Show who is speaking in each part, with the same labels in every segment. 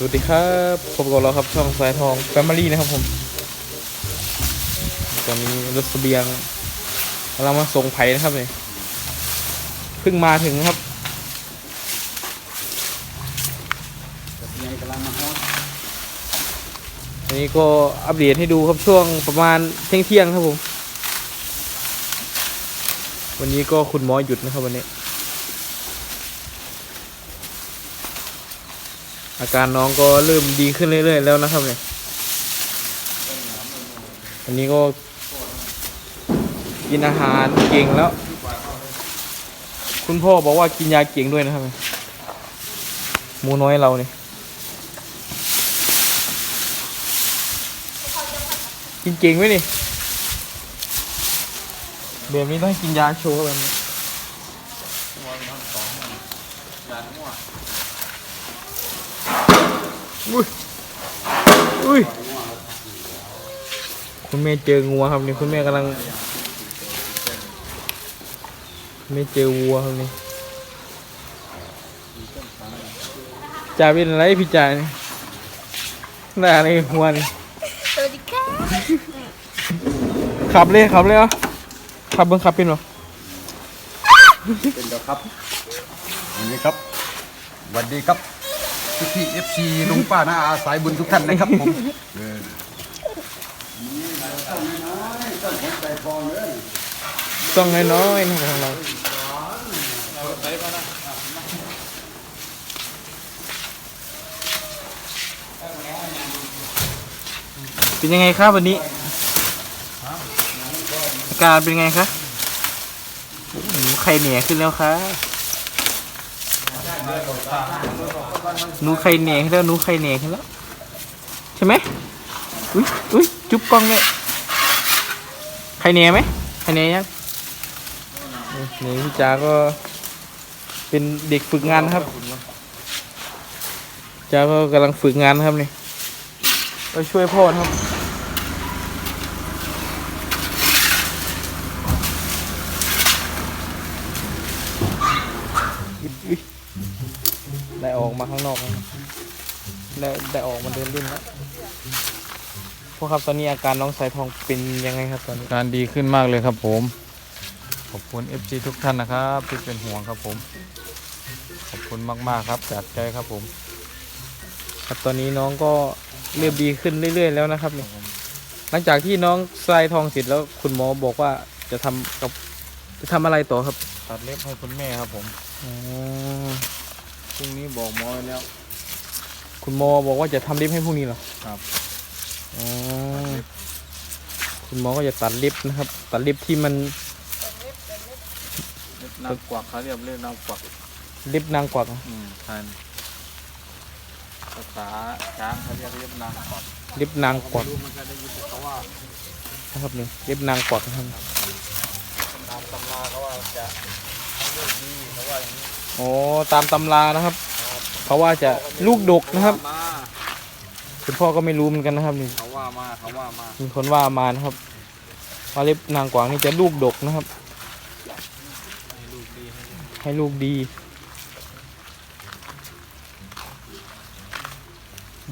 Speaker 1: สวัสดีครับพบกับเราครับช่องสายทองแฟมิลี่นะครับผมตอนนี้รถเสบียงเรามาส่งไผ่นะครับเนี่ยเพิ่งมาถึงครับ
Speaker 2: ยังกำลังมาฮอด
Speaker 1: อันนี้ก็อัปเดตให้ดูครับช่วงประมาณเที่ยงเที่ยงๆครับผม วันนี้ก็คุณหมอหยุดนะครับวันนี้ อาการน้องก็เริ่มดีขึ้นเรื่อยๆแล้วนะครับเนี่ยอันนี้ก็กินอาหารเก่งแล้ว คุณพ่อบอกว่ากินยาเก่งด้วยนะครับหมูน้อยเราเนี่ยกินเก่งไหมนี่เดี๋ยวนี้ต้องกินยาโชว์แบบนี้ อุ้ยอุ้ยคุณแม่เจองัวครับนี่คุณแม่กำลังคุณแม่เจอวัวครับนี่จ่าเป็นอะไรพี่จ่านี่หน้าในหัวนี่
Speaker 3: สวัสดีค่ะ
Speaker 1: ขับเลยขับเลยเหรอะขับเบิ้งขับเป็นเหรอ
Speaker 2: เป็นเดี๋ยวครับวันนี้ครับสวัสดีครับ พี่พี่เอฟซีลุงป้าน้าอาสายบุญทุกท่านนะครับผมเออนี่เราต้องน้อยๆต้องผมใจพอเลย
Speaker 1: ต้องน้อยๆนะครับของเราเป็นยังไงครับวันนี้อาการเป็นไงครับหนูไข่เหนียขึ้นแล้วครับ หนูไข่เหนียขึ้นแล้วหนูไข่เหนียขึ้นแล้วใช่ไหมอุ้ยอุ้ยจุ๊บกล้องเลยไข่เหนียไหมไข่เหนียยังนี่พี่จาก็เป็นเด็กฝึกงานครับจาก็กำลังฝึกงานครับนี่ไปช่วยพ่อครับอุ๊ยได้ ออกมาข้างนอกแล้วนะได้ได้ออกมาเดินเล่นแล้วพ่อครับตอนนี้อาการน้องสายทองเป็นยังไงครับตอนนี้
Speaker 4: การดีขึ้นมากเลยครับผม ขอบคุณ FG ทุกท่านนะครับที่เป็นห่วงครับผม ขอบคุณมากๆครับจากใจครับผม
Speaker 1: ครับตอนนี้น้องก็เริ่มดีขึ้นเรื่อย ๆ แล้วนะครับนี่หลังจากที่น้องทรายทองเสร็จแล้วคุณหมอบอกว่าจะทำกับจะทำอะไรต่อครับ
Speaker 4: ตัดเล็บให้คุณแม่ครับผม
Speaker 1: อ๋อ
Speaker 4: พรุ่งนี้บอกหมอไว้แล้ว
Speaker 1: คุณหมอบอกว่าจะทำเล็บให้พวกนี้เหรอ
Speaker 4: ครับ
Speaker 1: อ๋อคุณหมอก็จะตัดเล็บนะครับ ตัดเล็บที่มัน
Speaker 4: เล็บนางกวักเขาเรียกเล็บนางกวัก
Speaker 1: เล็บนางกวัก
Speaker 4: อืมใช่ภาษาช้างเขาเรียกเล็บนางกวัก
Speaker 1: เล็บนางกวัก
Speaker 4: ดูมันก็ได้ยินแต่เขาว่า
Speaker 1: นะครับนี่เล็บนางกวักนะครับ
Speaker 4: ตามตำราเขาว่าจะให้ลูกดีเขาว่าอย่างนี้
Speaker 1: อ๋อตามตำรานะครับ เขาว่าจะลูกดกนะครับ
Speaker 4: มา
Speaker 1: คุณพ่อก็ไม่รู้เหมือนกันนะครับนี่
Speaker 4: เขาว่ามาเขาว่ามา
Speaker 1: มีคนว่ามานะครับว่าเล็บนางกวางนี่จะลูกดกนะครับ
Speaker 4: ให้ลูกดีให้
Speaker 1: ให้ลูกดี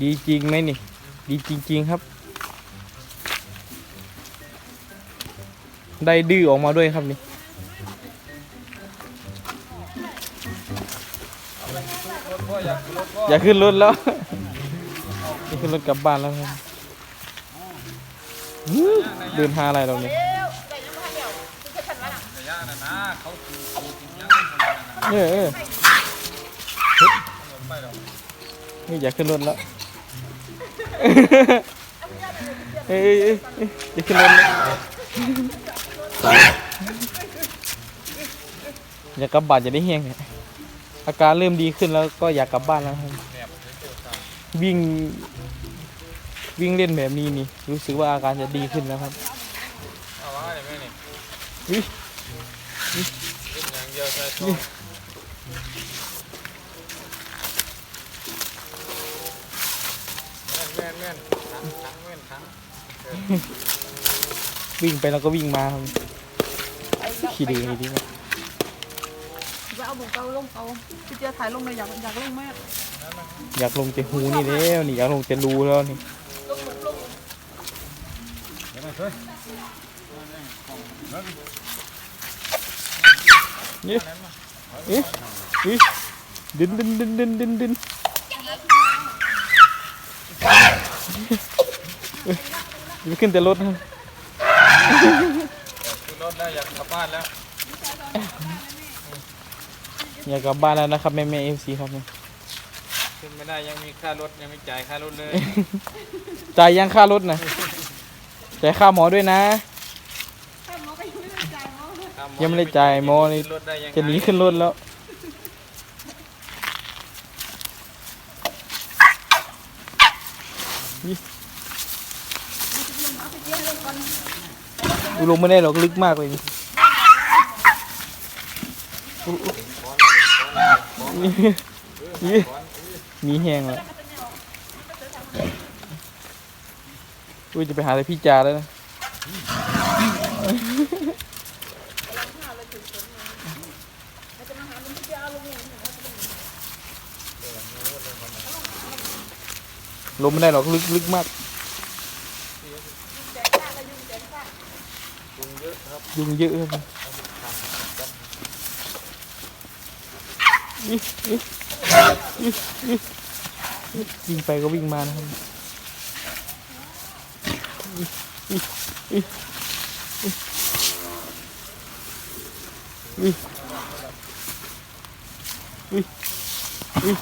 Speaker 1: ดีจริงไหมนี่ ดีจริง ๆ ครับ ได้ดื้อออกมาด้วยครับนี่ อย่าขึ้นรถแล้วอย่าขึ้นรถกลับบ้านแล้วครับเดินหาอะไรเราเนี่ย
Speaker 3: เร็วไปน้ำพันเดียวคุณจะทันวะน่ะ
Speaker 4: แต่ย่าน่ะนะเขาคืออกินยัง
Speaker 1: เออเออ
Speaker 4: ไปหรอก
Speaker 1: นี่อย่าขึ้นรถแล้วเอ้ยเอ้ยเอ้ยเอ้ยอย่าขึ้นรถเลยอยากกลับบ้านจะได้เฮงเนี่ย อาการเริ่มดีขึ้นแล้วก็อยากกลับบ้านแล้วครับ
Speaker 4: แบบเจ้าสาว
Speaker 1: วิ่ง วิ่งเล่นแบบนี้นี่ รู้สึกว่าอาการจะดีขึ้นแล้วครับ
Speaker 4: เอาว่าได้ไหมนี่
Speaker 1: อุ๊ย
Speaker 4: เล่นอย่างเดียวใช่ไหมแม่นแม่นทั้งทั้งแม่นทั้ง
Speaker 1: วิ่งไปแล้วก็วิ่งมาครับขี่ดีดีมาก
Speaker 3: ว่า
Speaker 5: เอาบุกเกาลงเกาพี่เจียถ่ายลงเลยอยากอยากลงมาก
Speaker 1: อยากลงแต่หูนี่แล้วนี่อยากลงแต่รูแล้วนี่
Speaker 2: เดี๋ยวมาช่วย
Speaker 1: นี่เอ๊ะเอ๊ะดึนดึนดึนดึนดึนดึนเอ้ยไม่ขึ้นแต่รถนะ
Speaker 4: ขึ้นรถแล้วอยากกลับบ้านแล้ว
Speaker 1: อยากกลับบ้านแล้วนะครับแม่แม่เอฟซีครับเนี่ย
Speaker 4: ขึ้นไม่ได้ยังมีค่ารถยังไม่จ่ายค่ารถเลย
Speaker 1: จ่ายยังค่ารถนะจ่ายค่าหมอด้วยนะ
Speaker 5: ถ้าหมอก็ยังไม่ได้จ่ายหมอ
Speaker 4: ค่า
Speaker 1: ยังไม่ได้จ่ายหมอนี่
Speaker 4: ขึ้นรถได้ยังไง
Speaker 1: จะหนีขึ้นรถแล้วนี่ดูลงไม่ได้หรอกลึกมากเลยนี่อุ๊ยอุ๊ยนี่ มีแห้งแล้วอุ้ยจะไปหาอะไรพี่จาแล้วนะลงไม่ได้หรอกลึกลึกมากยุงเยอะครับอิ๊ะอิ๊ะอิ๊ะอิ๊ะ วิ่งไปก็วิ่งมานะครับอิ๊ะอิ๊ะอิ๊ะอิ๊ะอิ๊ะอิ๊ะ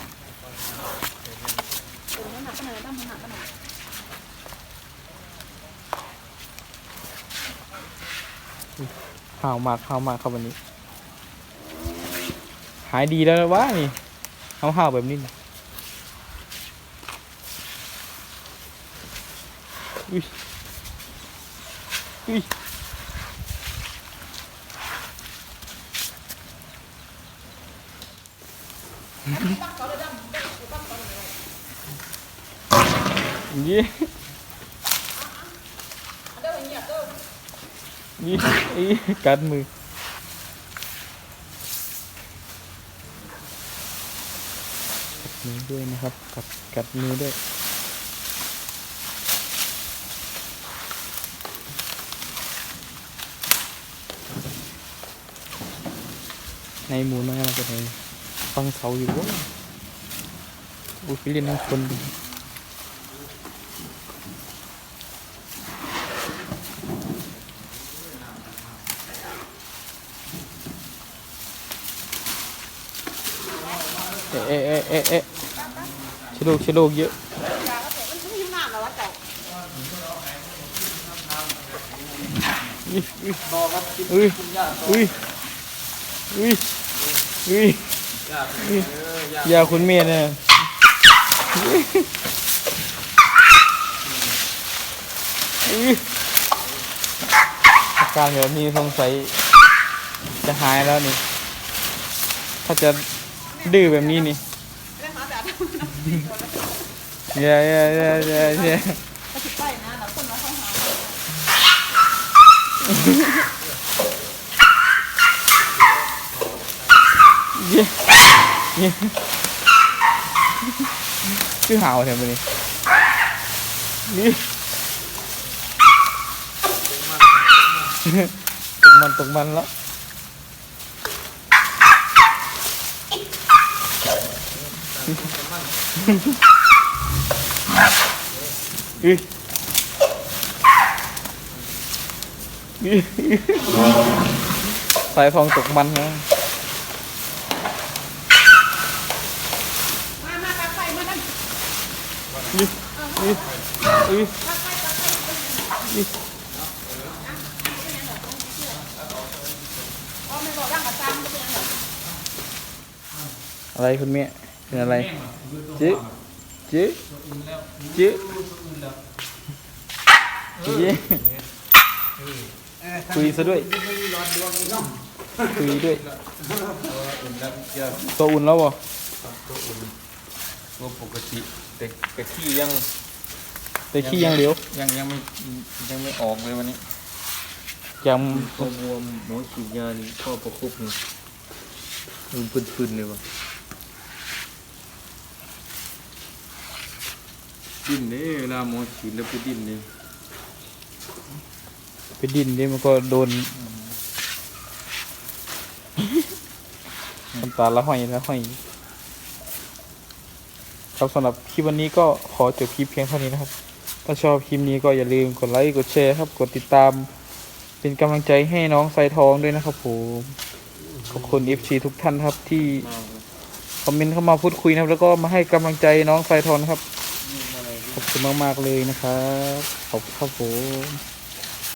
Speaker 5: มันหนักขนาดนั้นมันหนักขนาด
Speaker 1: ข่าวมากข่าวมากครับวันนี้ายดีแล้วนะวะนี่เอาห่าวแบบนี้นี่อุ้ยอุ้ยยี่ยี่อีกัดมือ กัดมือด้วยนะครับ กัดกัดมือด้วยในหมูน้อยเราจะไปฟังเสาอยู่วะอุ้ยไปเรียน้ำคนดี เอ๊ะเอ๊ะเอ๊ะเอ๊ะเอ๊ะชะโลกชะโลกเยอะ
Speaker 5: มันไม่ยิ้มหน้าเหรอวะเจ้า
Speaker 1: อุ้ยอุ้ยอุ้ยอุ้ยอุ้ยอุ้ยยาคุณเมียเนี่ยอุ้ยอุ้ยอาการแบบนี้สงสัยจะหายแล้วนี่ ถ้าจะ ดื้อแบบนี้นี่
Speaker 5: เรื่องหาแต่
Speaker 1: เย้เย้เย้เย้เย้
Speaker 5: ก็ติดไปนะแต่คนเราเข้าหา
Speaker 1: เย้เย้ชื่อหาวแถวนี้นี่ตกมันตกมันแล้ว อืออื้อสายทองตกมันนะ
Speaker 5: มามาไฟมานั่น
Speaker 1: อื้ออื้ออื้ออื้อ
Speaker 5: อ๋อไม่บอกร่างกับจานมันเป็นยังไง
Speaker 1: อะไรคุณเมีย เป็นอะไรจื้อจื้อจื้อเย้คุยซะด้วย คุยด้วย ตัวอุ่นแล้วบ่
Speaker 4: ตัวปกติแต่แต่ขี้ยัง
Speaker 1: แต่ขี้ยังเหลว
Speaker 4: ยังยังไม่ยังไม่ออกเลยวันนี้
Speaker 1: ยัง
Speaker 4: ตัวบวมหมอฉีดยานี่ข้อประคบนี่
Speaker 1: มันปืนๆเลยวะ
Speaker 4: ดิ้นนี่เวลาหมอฉีดแล้วไปดิ้นนี่
Speaker 1: ไปดินนี่มันก็โดนน้ำตาละห้อยละห้อย ครับสำหรับคลิปวันนี้ก็ขอจบคลิปเพียงเท่านี้นะครับ ถ้าชอบคลิปนี้ก็อย่าลืมกดไลค์กดแชร์ครับ กดติดตาม เป็นกำลังใจให้น้องไซทองด้วยนะครับผมขอบคุณ FC ทุกท่านครับที่
Speaker 4: มากเลย
Speaker 1: คอมเมนต์เข้ามาพูดคุยนะครับ แล้วก็มาให้กำลังใจน้องไซทองนะครับ ขอบคุณมาก ๆ เลยนะครับ ขอบคุณครับผม